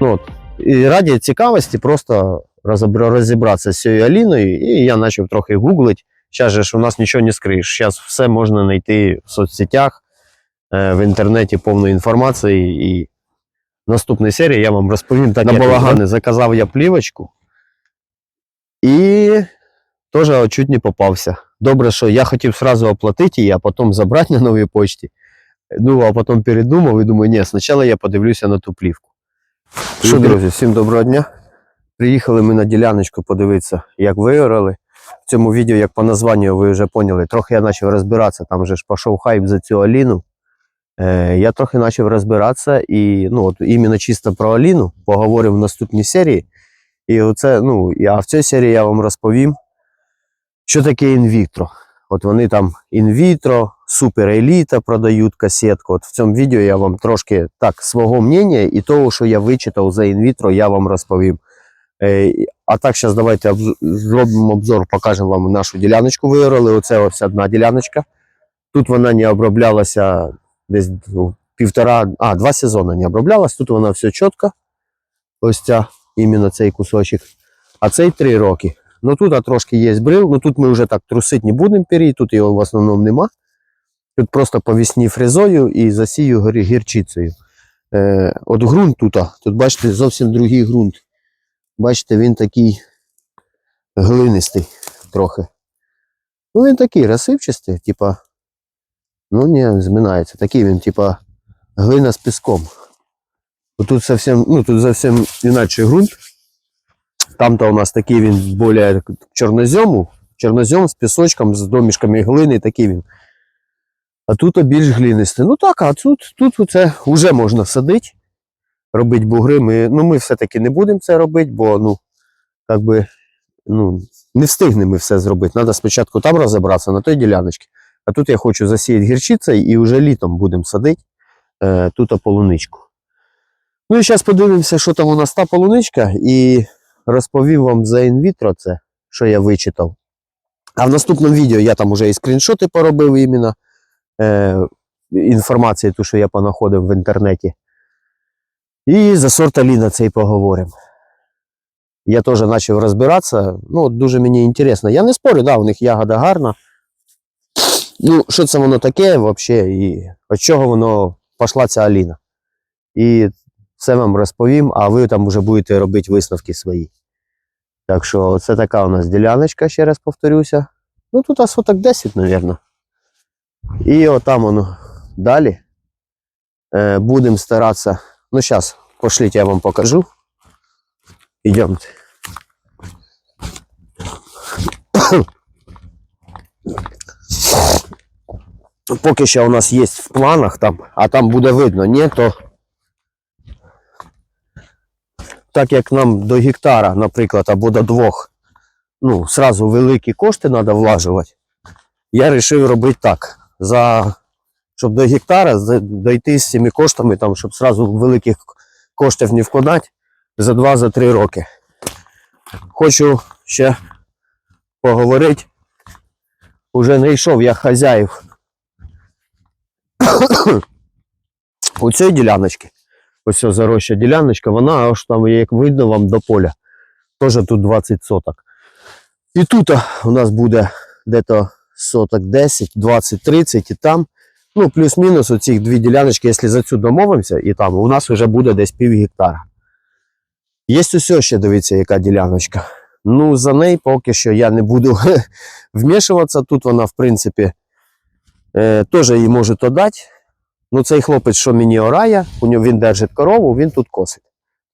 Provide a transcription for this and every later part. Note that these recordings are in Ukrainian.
Ну, от, і раді цікавості просто розібратися з цією Аліною, і я почав трохи гуглити. Зараз же ж у нас нічого не скриєш. Зараз все можна знайти в соцсетях, е, в інтернеті повну інформацію. І в наступній серії я вам розповім так, на балагани заказав я плівочку. І теж чуть не попався. Добре, що я хотів сразу оплатити її, а потім забрати на новій почті. Ну, а потім передумав і думаю, ні, спочатку я подивлюся на ту плівку. Що, друзі, всім доброго дня. Приїхали ми на діляночку подивитися, як виорали. В цьому відео, як по названню, ви вже поняли, трохи я почав розбиратися, там же ж пішов хайп за цю Аліну. Е, я трохи почав розбиратися і ну, от, іменно чисто про Аліну поговоримо в наступній серії. І оце, ну, а в цій серії я вам розповім, що таке інвітро. От вони там інвітро, супер еліта продають касетку. От в цьому відео я вам трошки так свого мнення і того, що я вичитав за інвітро, я вам розповім. Е, а так, зараз давайте зробимо обзор, покажемо вам нашу діляночку. Виграли. Оце ось одна діляночка. Тут вона не оброблялася десь півтора, а, два сезони не оброблялась. Тут вона все чітко. Ось ця, іменно цей кусочок. А цей три роки. Ну тут а, трошки є брил, ну тут ми вже так трусити не будемо пірі, тут його в основному нема. Тут просто по весні фрезою і засію гір- гірчицею. Е, от ґрунт тут, тут бачите, зовсім другий ґрунт. Бачите, він такий глинистий трохи. Ну, він такий розсипчастий, типа. Ну, ні, зминається. Такий він, типа, глина з піском. Тут зовсім, ну, тут зовсім інакший ґрунт. Там-то у нас такий він більше чорнозьому, чорнозьом з пісочком, з домішками глини, такий він. А тут більш глинистий. Ну так, а тут, тут це вже можна садити, робити бугри. Ми, ну, ми все-таки не будемо це робити, бо ну, як би, ну, не встигнемо все зробити. Треба спочатку там розібратися на той діляночці. А тут я хочу засіяти гірчицею і вже літом будемо садити е, тут полуничку. Ну і зараз подивимося, що там у нас та полуничка, і розповім вам за інвітро це, що я вичитав. А в наступному відео я там вже і скріншоти поробив іменно е, інформації, ту, що я понаходив в інтернеті. І за сорт Аліна цей поговоримо. Я теж почав розбиратися. Ну, дуже мені інтересно. Я не спорю, да, у них ягода гарна. Ну, що це воно таке взагалі, і від чого воно пішла ця Аліна. І все вам розповім, а ви там вже будете робити висновки свої. Так що це така у нас діляночка, ще раз повторюся. Ну тут а соток 10, мабуть. І отам воно далі. Е, будемо старатися. Ну, зараз, пошліть, я вам покажу. Йдемте. Поки що у нас є в планах там, а там буде видно, ні, то так як нам до гектара, наприклад, або до двох, ну, сразу великі кошти треба влажувати, я вирішив робити так. За, щоб до гектара дойти з цими коштами, там, щоб сразу великих коштів не вкладати за 2-3 роки. Хочу ще поговорити. Уже не йшов я хазяїв у цій діляночці. Ось ця зароща діляночка, вона аж там, як видно вам до поля. Теж тут 20 соток. І тут у нас буде десь соток 10, 20, 30 і там. Ну, плюс-мінус оці дві діляночки, якщо за цю домовимося, і там у нас вже буде десь пів гектара. Є ось ще, дивіться, яка діляночка. Ну, за неї поки що я не буду вмішуватися. Тут вона, в принципі, е, теж її можуть дати. Ну, цей хлопець, що мені орає, у нього він держить корову, він тут косить.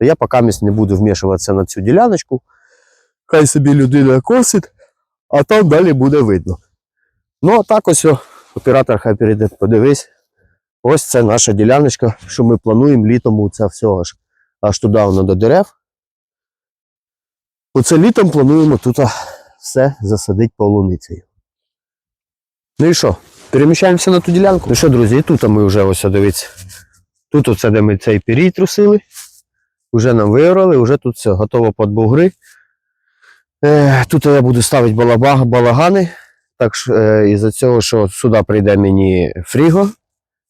То я поки не буду вмішуватися на цю діляночку. Хай собі людина косить, а там далі буде видно. Ну, а так ось о, оператор хай перейде, подивись. Ось це наша діляночка, що ми плануємо літом це все аж, аж туди воно до дерев. Оце літом плануємо тут все засадити полуницею. Ну і що? Переміщаємося на ту ділянку. Ну що, друзі, і тут ми вже ось дивіться. Тут оце, де ми цей пірій трусили. Вже нам виорали, вже тут все готово під бугри. Е, тут я буду ставити балабаг, балагани. Так що, е, із-за цього, що сюди прийде мені фріго.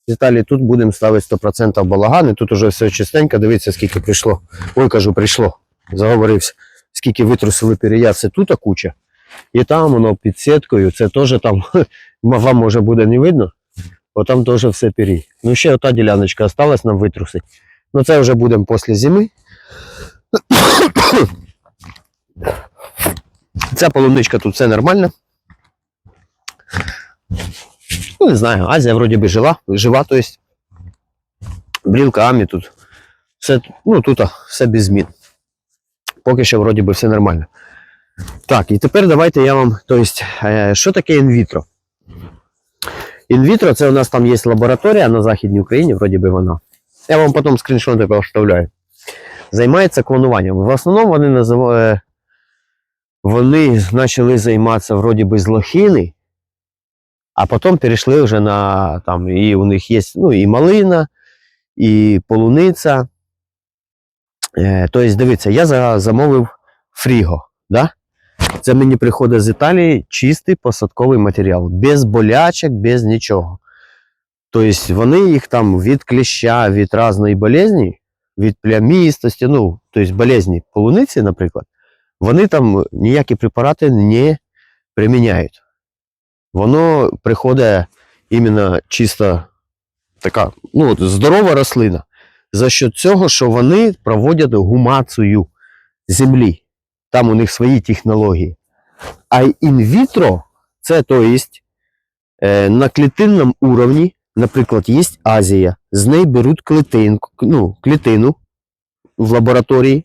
Віталій, тут будемо ставити 100% балагани. Тут уже все чистенько. Дивіться, скільки прийшло. Ой, кажу, прийшло. Заговорився. Скільки витрусили переяд, це тут куча. І там воно під сіткою, це теж там, вам може буде не видно, бо там теж все пірі. Ну, ще ота діляночка осталась нам витрусити. Ну, це вже будемо після зими. Ця полуничка тут все нормально. Ну, не знаю, Азія вроді би жила, жива, то есть. Брілка тут. Все, ну, тут все без змін. Поки що вроді би все нормально. Так, і тепер давайте я вам. То есть, е, що таке інвітро? Інвітро це у нас там є лабораторія на Західній Україні, вроді би вона. Я вам потім скріншоти поставляю. Займається клонуванням. В основному вони називають. Вони почали займатися вроді би з лохини, а потім перейшли вже на там, і у них є ну, і малина, і полуниця. Е, тобто, дивіться, я за, замовив фріго. Да? Це мені приходить з Італії чистий посадковий матеріал, без болячок, без нічого. Тобто вони їх там від кліща, від різної болезні, від плямістості, ну, тобто болезні полуниці, наприклад, вони там ніякі препарати не приміняють. Воно приходить іменно чисто така ну, здорова рослина. За що цього, що вони проводять гумацію землі. Там у них свої технології. А інвітро це то е, на клітинному уровні, наприклад, є Азія, з неї беруть клітинку, ну, клітину в лабораторії,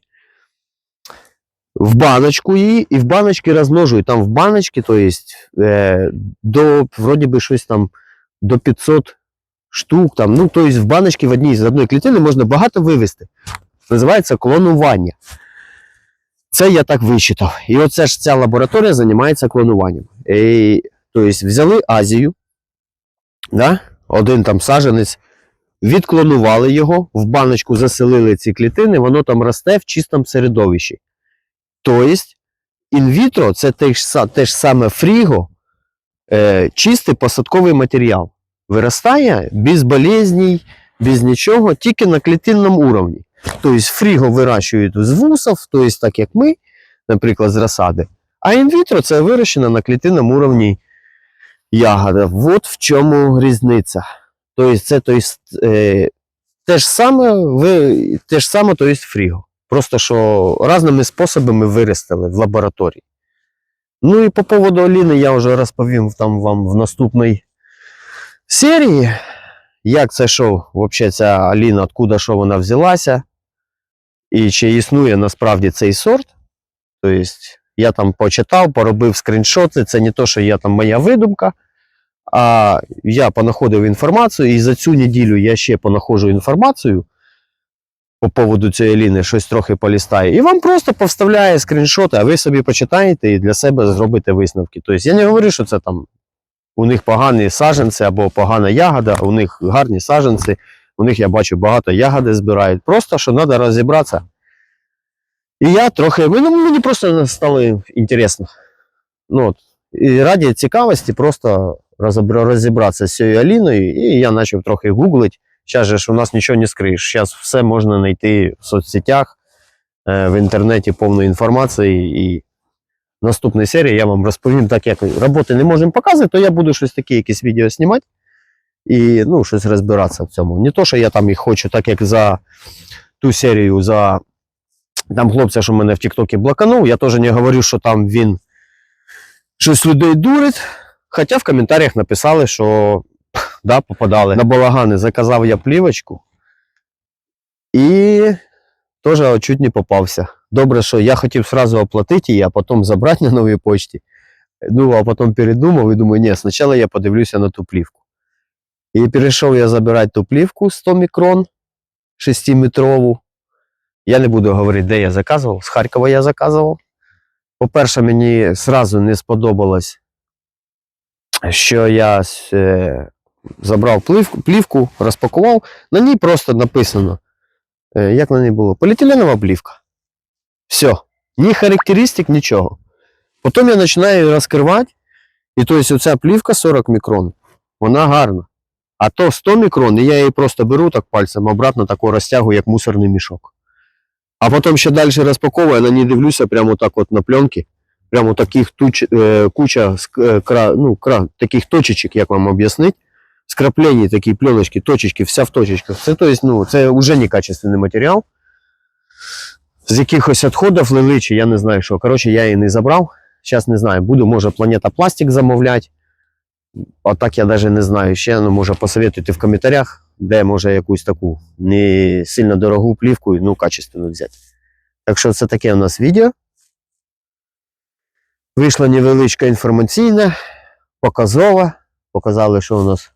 в баночку її, і в баночки розмножують. Там в баночці, то есть, е, до, вроді би, щось там до 500 штук. Там, ну, то есть, в баночці в одній з одної клітини можна багато вивести. Називається клонування. Це я так вичитав. І оце ж ця лабораторія займається клонуванням. І, тобто взяли Азію, да? один там саженець, відклонували його, в баночку заселили ці клітини, воно там росте в чистому середовищі. Тобто, інвітро це те ж, те ж саме фріго, е, чистий посадковий матеріал. Виростає без болезней, без нічого, тільки на клітинному уровні. Тобто фріго вирощують з вусов, тобто так як ми, наприклад, з розсади. А інвітро це вирощено на клітинному уровні ягода. От в чому різниця. Тобто це то есть, е, те ж саме, ви, те ж саме, то есть фріго. Просто що різними способами виростили в лабораторії. Ну і по поводу Оліни я вже розповім там вам в наступній серії. Як це що, взагалі ця Аліна, откуда що вона взялася, і чи існує насправді цей сорт. Тобто, я там почитав, поробив скріншоти. Це не то, що я там моя видумка, а я понаходив інформацію, і за цю неділю я ще понаходжу інформацію по поводу цієї Аліни, щось трохи полістаю. І вам просто повставляє скріншоти, а ви собі почитаєте і для себе зробите висновки. Тобто я не говорю, що це там у них погані саженці або погана ягода, у них гарні саженці, у них я бачу багато ягоди збирають. Просто що треба розібратися. І я трохи, ну, мені просто стало інтересно. Ну, от, і раді цікавості просто розібратися з цією Аліною, і я почав трохи гуглити. Зараз же ж у нас нічого не скриєш. Зараз все можна знайти в соцсетях, е, в інтернеті повну інформацію. І в наступній серії я вам розповім, так як роботи не можемо показувати, то я буду щось таке, якісь відео знімати і ну, щось розбиратися в цьому. Не то, що я там їх хочу, так як за ту серію, за там хлопця, що мене в Тіктокі блоканув, я теж не говорю, що там він щось людей дурить. Хоча в коментарях написали, що да, попадали на балагани, заказав я плівочку. І теж чуть не попався. Добре, що я хотів сразу оплатити її, а потім забрати на новій почті. Ну, а потім передумав і думаю, ні, спочатку я подивлюся на ту плівку. І перейшов я забирати ту плівку 100 мікрон 6-метрову. Я не буду говорити, де я заказував. З Харкова я заказував. По-перше, мені сразу не сподобалось, що я е, забрав плівку, плівку, розпакував. На ній просто написано, е, як на ній було, поліетиленова плівка. Все. Ні характеристик, нічого. Потім я починаю розкривати, і тобто оця плівка 40 мікрон, вона гарна. А то 100 мікрон, і я її просто беру так пальцем, обратно тако розтягую, як мусорний мішок. А потім ще далі розпаковую, на ній дивлюся прямо так от на пленки. Прямо таких туч, е, куча е, ну, таких точечок, як вам об'яснити. Скраплені такі пленочки, точечки, вся в точечках. Це, то есть, ну, це вже некачественний матеріал. З якихось відходів лили, чи я не знаю що. Коротше, я її не забрав. Зараз не знаю, буду, може, планета пластик замовляти. А так я навіть не знаю ще. Ну, може, посоветуйте в коментарях, де може якусь таку не сильно дорогу плівку, ну, качественну взяти. Так що це таке у нас відео. Вийшла невеличка інформаційна, показова. Показали, що у нас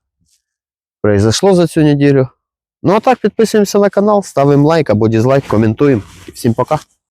произошло за цю неділю. Ну а так, підписуємося на канал, ставимо лайк або дизлайк, коментуємо. Всім пока.